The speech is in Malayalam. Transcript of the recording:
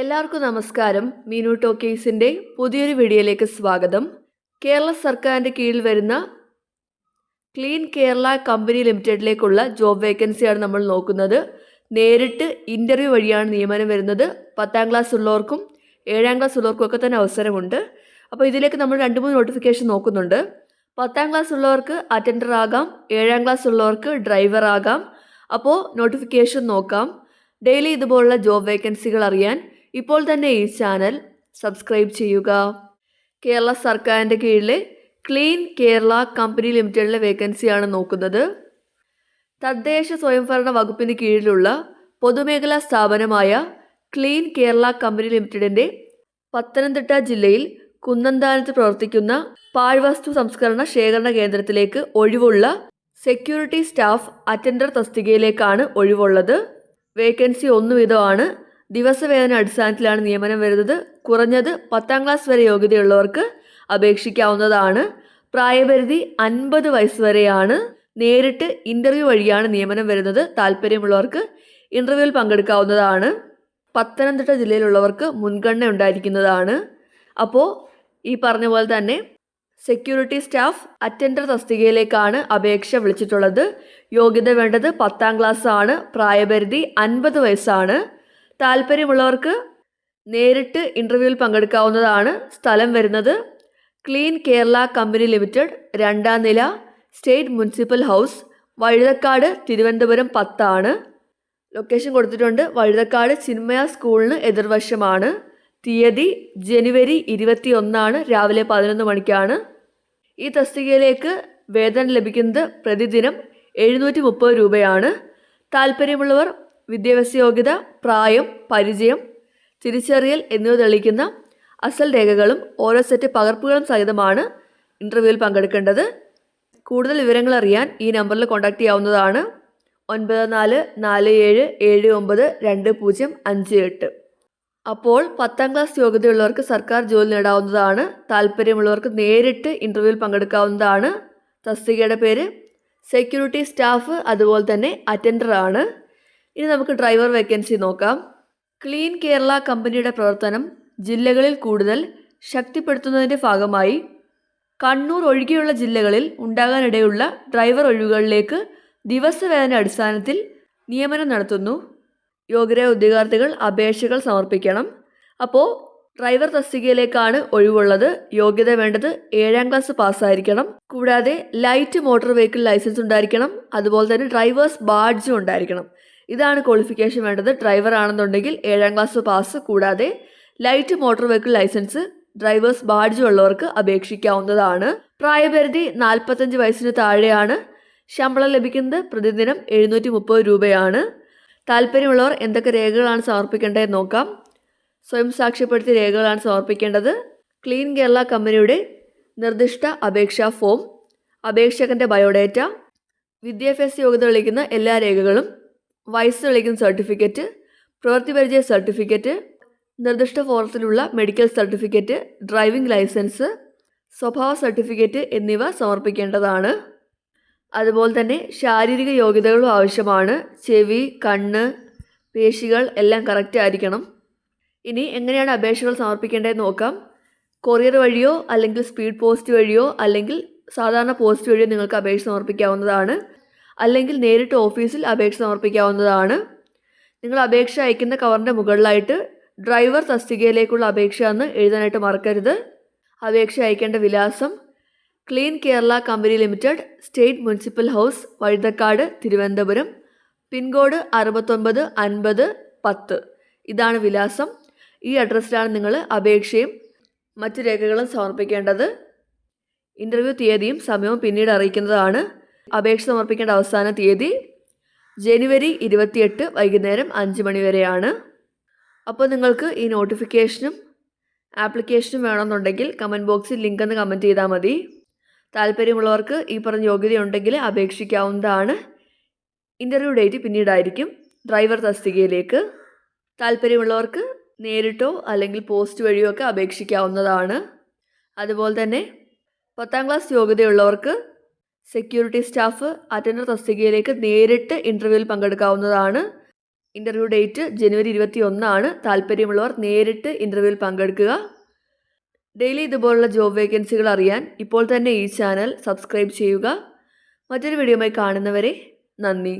എല്ലാവർക്കും നമസ്കാരം. മീനു ടോക്കീസിന്റെ പുതിയൊരു വീഡിയോയിലേക്ക് സ്വാഗതം. കേരള സർക്കാരിന്റെ കീഴിൽ വരുന്ന ക്ലീൻ കേരള കമ്പനി ലിമിറ്റഡിലേക്കുള്ള ജോബ് വേക്കൻസിയാണ് നമ്മൾ നോക്കുന്നത്. നേരിട്ട് ഇന്റർവ്യൂ വഴിയാണ് നിയമനം വരുന്നത്. പത്താം ക്ലാസ് ഉള്ളവർക്കും ഏഴാം ക്ലാസ് ഉള്ളവർക്കും ഒക്കെ തന്നെ അവസരമുണ്ട്. അപ്പോൾ ഇതിലേക്ക് നമ്മൾ രണ്ട് മൂന്ന് നോട്ടിഫിക്കേഷൻ നോക്കുന്നുണ്ട്. പത്താം ക്ലാസ് ഉള്ളവർക്ക് അറ്റൻഡർ ആകാം ഏഴാം ക്ലാസ് ഉള്ളവർക്ക് ഡ്രൈവർ ആകാം. അപ്പോൾ നോട്ടിഫിക്കേഷൻ നോക്കാം. ഡെയിലി ഇതുപോലുള്ള ജോബ് വേക്കൻസികൾ അറിയാൻ ഇപ്പോൾ തന്നെ ഈ ചാനൽ സബ്സ്ക്രൈബ് ചെയ്യുക. കേരള സർക്കാരിന്റെ കീഴിലെ ക്ലീൻ കേരള കമ്പനി ലിമിറ്റഡിലെ വേക്കൻസിയാണ് നോക്കുന്നത്. തദ്ദേശ സ്വയംഭരണ വകുപ്പിന് കീഴിലുള്ള പൊതുമേഖലാ സ്ഥാപനമായ ക്ലീൻ കേരള കമ്പനി ലിമിറ്റഡിന്റെ പത്തനംതിട്ട ജില്ലയിൽ കുന്നന്താനത്ത് പ്രവർത്തിക്കുന്ന പാഴ്വസ്തു സംസ്കരണ ശേഖരണ കേന്ദ്രത്തിലേക്ക് ഒഴിവുള്ള സെക്യൂരിറ്റി സ്റ്റാഫ് അറ്റൻഡർ തസ്തികയിലേക്കാണ് ഒഴിവുള്ളത്. വേക്കൻസി ഒന്ന് വീതമാണ് ദിവസവേതന അടിസ്ഥാനത്തിലാണ് നിയമനം വരുന്നത്. കുറഞ്ഞത് പത്താം ക്ലാസ് വരെ യോഗ്യതയുള്ളവർക്ക് അപേക്ഷിക്കാവുന്നതാണ്. പ്രായപരിധി അൻപത് വയസ്സ് വരെയാണ് നേരിട്ട് ഇന്റർവ്യൂ വഴിയാണ് നിയമനം വരുന്നത്. താല്പര്യമുള്ളവർക്ക് ഇന്റർവ്യൂവിൽ പങ്കെടുക്കാവുന്നതാണ്. പത്തനംതിട്ട ജില്ലയിലുള്ളവർക്ക് മുൻഗണന ഉണ്ടായിരിക്കുന്നതാണ്. അപ്പോൾ ഈ പറഞ്ഞ പോലെ തന്നെ സെക്യൂരിറ്റി സ്റ്റാഫ് അറ്റൻഡർ തസ്തികയിലേക്കാണ് അപേക്ഷ വിളിച്ചിട്ടുള്ളത്. യോഗ്യത വേണ്ടത് പത്താം ക്ലാസ് ആണ് പ്രായപരിധി അൻപത് വയസ്സാണ്. താല്പര്യമുള്ളവർക്ക് നേരിട്ട് ഇന്റർവ്യൂവിൽ പങ്കെടുക്കാവുന്നതാണ് സ്ഥലം വരുന്നത്. ക്ലീൻ കേരള കമ്പനി ലിമിറ്റഡ് രണ്ടാം നില state municipal house Vazhuthacaud Thiruvananthapuram പത്താണ്. ലൊക്കേഷൻ കൊടുത്തിട്ടുണ്ട്. വഴുതക്കാട് ചിന്മയ സ്കൂളിന് എതിർവശമാണ്. തീയതി ജനുവരി ഇരുപത്തി ഒന്നാണ് രാവിലെ പതിനൊന്ന് മണിക്കാണ്. ഈ തസ്തികയിലേക്ക് വേതനം ലഭിക്കുന്നത് പ്രതിദിനം എഴുന്നൂറ്റി മുപ്പത് രൂപയാണ്. താല്പര്യമുള്ളവർ വിദ്യാഭ്യാസ യോഗ്യത പ്രായം പരിചയം തിരിച്ചറിയൽ എന്നിവ തെളിയിക്കുന്ന അസൽ രേഖകളും ഓരോ സെറ്റ് പകർപ്പുകളും സഹിതമാണ് ഇന്റർവ്യൂവിൽ പങ്കെടുക്കേണ്ടത്. കൂടുതൽ വിവരങ്ങൾ അറിയാൻ ഈ നമ്പറിൽ കോൺടാക്റ്റ് ചെയ്യാവുന്നതാണ്. ഒൻപത് നാല് നാല് ഏഴ് ഏഴ് ഒമ്പത് രണ്ട് പൂജ്യം അഞ്ച് എട്ട്. അപ്പോൾ പത്താം ക്ലാസ് യോഗ്യതയുള്ളവർക്ക് സർക്കാർ ജോലി നേടാവുന്നതാണ്. താല്പര്യമുള്ളവർക്ക് നേരിട്ട് ഇന്റർവ്യൂവിൽ പങ്കെടുക്കാവുന്നതാണ്. തസ്തികയുടെ പേര് സെക്യൂരിറ്റി സ്റ്റാഫ് അതുപോലെ തന്നെ അറ്റൻഡർ ആണ് ഇനി നമുക്ക് ഡ്രൈവർ വേക്കൻസി നോക്കാം. ക്ലീൻ കേരള കമ്പനിയുടെ പ്രവർത്തനം ജില്ലകളിൽ കൂടുതൽ ശക്തിപ്പെടുത്തുന്നതിന്റെ ഭാഗമായി കണ്ണൂർ ഒഴികെയുള്ള ജില്ലകളിൽ ഉണ്ടാകാനിടയുള്ള ഡ്രൈവർ ഒഴിവുകളിലേക്ക് ദിവസവേതന അടിസ്ഥാനത്തിൽ നിയമനം നടത്തുന്നു. യോഗ്യരായ ഉദ്യോഗാർത്ഥികൾ അപേക്ഷകൾ സമർപ്പിക്കണം. അപ്പോൾ ഡ്രൈവർ തസ്തികയിലേക്കാണ് ഒഴിവുള്ളത്. യോഗ്യത വേണ്ടത് ഏഴാം ക്ലാസ് പാസ്സായിരിക്കണം. കൂടാതെ ലൈറ്റ് മോട്ടോർ വെഹിക്കിൾ ലൈസൻസ് ഉണ്ടായിരിക്കണം. അതുപോലെ തന്നെ ഡ്രൈവേഴ്സ് ബാഡ്ജും ഉണ്ടായിരിക്കണം. ഇതാണ് ക്വാളിഫിക്കേഷൻ വേണ്ടത്. ഡ്രൈവർ ആണെന്നുണ്ടെങ്കിൽ ഏഴാം ക്ലാസ് പാസ് കൂടാതെ light motor vehicle license drivers badge ഉള്ളവർക്ക് അപേക്ഷിക്കാവുന്നതാണ്. പ്രായപരിധി നാൽപ്പത്തഞ്ച് വയസ്സിന് താഴെയാണ്. ശമ്പളം ലഭിക്കുന്നത് പ്രതിദിനം എഴുന്നൂറ്റി മുപ്പത് രൂപയാണ്. താല്പര്യമുള്ളവർ എന്തൊക്കെ രേഖകളാണ് സമർപ്പിക്കേണ്ടതെന്ന് നോക്കാം. സ്വയം സാക്ഷ്യപ്പെടുത്തിയ രേഖകളാണ് സമർപ്പിക്കേണ്ടത്. ക്ലീൻ കേരള കമ്പനിയുടെ നിർദ്ദിഷ്ട അപേക്ഷാ ഫോം അപേക്ഷകന്റെ ബയോഡേറ്റ വിദ്യാഭ്യാസ യോഗ്യത തെളിയിക്കുന്ന എല്ലാ രേഖകളും വയസ്സ് തെളിയിക്കുന്ന സർട്ടിഫിക്കറ്റ് പ്രവൃത്തി പരിചയ സർട്ടിഫിക്കറ്റ് നിർദ്ദിഷ്ട ഫോറത്തിലുള്ള മെഡിക്കൽ സർട്ടിഫിക്കറ്റ് ഡ്രൈവിംഗ് ലൈസൻസ് സ്വഭാവ സർട്ടിഫിക്കറ്റ് എന്നിവ സമർപ്പിക്കേണ്ടതാണ്. അതുപോലെ തന്നെ ശാരീരിക യോഗ്യതകളും ആവശ്യമാണ്. ചെവി കണ്ണ് പേശികൾ എല്ലാം കറക്റ്റ് ആയിരിക്കണം. ഇനി എങ്ങനെയാണ് അപേക്ഷകൾ സമർപ്പിക്കേണ്ടതെന്ന് നോക്കാം. കൊറിയർ വഴിയോ അല്ലെങ്കിൽ സ്പീഡ് പോസ്റ്റ് വഴിയോ അല്ലെങ്കിൽ സാധാരണ പോസ്റ്റ് വഴിയോ നിങ്ങൾക്ക് അപേക്ഷ സമർപ്പിക്കാവുന്നതാണ്. അല്ലെങ്കിൽ നേരിട്ട് ഓഫീസിൽ അപേക്ഷ സമർപ്പിക്കാവുന്നതാണ്. നിങ്ങൾ അപേക്ഷ അയക്കുന്ന കവറിന്റെ മുകളിലായിട്ട് ഡ്രൈവർ തസ്തികയിലേക്കുള്ള അപേക്ഷ എന്ന് എഴുതാനായിട്ട് മറക്കരുത്. അപേക്ഷ അയക്കേണ്ട വിലാസം clean Kerala company limited state municipal house Vazhuthacaud Thiruvananthapuram pin code അറുപത്തൊൻപത് അൻപത് പത്ത്. ഇതാണ് വിലാസം. ഈ അഡ്രസ്സിലാണ് നിങ്ങൾ അപേക്ഷയും മറ്റു രേഖകളും സമർപ്പിക്കേണ്ടത്. ഇന്റർവ്യൂ തീയതിയും സമയവും പിന്നീട് അറിയിക്കുന്നതാണ്. അപേക്ഷ സമർപ്പിക്കേണ്ട അവസാന തീയതി ജനുവരി ഇരുപത്തിയെട്ട് വൈകുന്നേരം അഞ്ച് മണി വരെയാണ്. അപ്പോൾ നിങ്ങൾക്ക് ഈ നോട്ടിഫിക്കേഷനും ആപ്ലിക്കേഷനും വേണമെന്നുണ്ടെങ്കിൽ കമന്റ് ബോക്സിൽ ലിങ്ക് എന്ന് കമന്റ് ചെയ്താൽ മതി. താല്പര്യമുള്ളവർക്ക് ഈ പറഞ്ഞ യോഗ്യതയുണ്ടെങ്കിൽ അപേക്ഷിക്കാവുന്നതാണ്. ഇന്റർവ്യൂ ഡേറ്റ് പിന്നീടായിരിക്കും. ഡ്രൈവർ തസ്തികയിലേക്ക്. താല്പര്യമുള്ളവർക്ക് നേരിട്ടോ അല്ലെങ്കിൽ പോസ്റ്റ് വഴിയോ ഒക്കെ അപേക്ഷിക്കാവുന്നതാണ്. അതുപോലെ തന്നെ പത്താം ക്ലാസ് യോഗ്യതയുള്ളവർക്ക് സെക്യൂരിറ്റി സ്റ്റാഫ് അറ്റൻഡർ തസ്തികയിലേക്ക് നേരിട്ട് ഇന്റർവ്യൂവിൽ പങ്കെടുക്കാവുന്നതാണ്. ഇന്റർവ്യൂ ഡേറ്റ് ജനുവരി ഇരുപത്തി ഒന്നാണ് താല്പര്യമുള്ളവർ നേരിട്ട് ഇന്റർവ്യൂവിൽ പങ്കെടുക്കുക. ഡെയിലി ഇതുപോലുള്ള ജോബ് വേക്കൻസികൾ അറിയാൻ ഇപ്പോൾ തന്നെ ഈ ചാനൽ സബ്സ്ക്രൈബ് ചെയ്യുക. മറ്റൊരു വീഡിയോയുമായി കാണുന്നവരെ നന്ദി.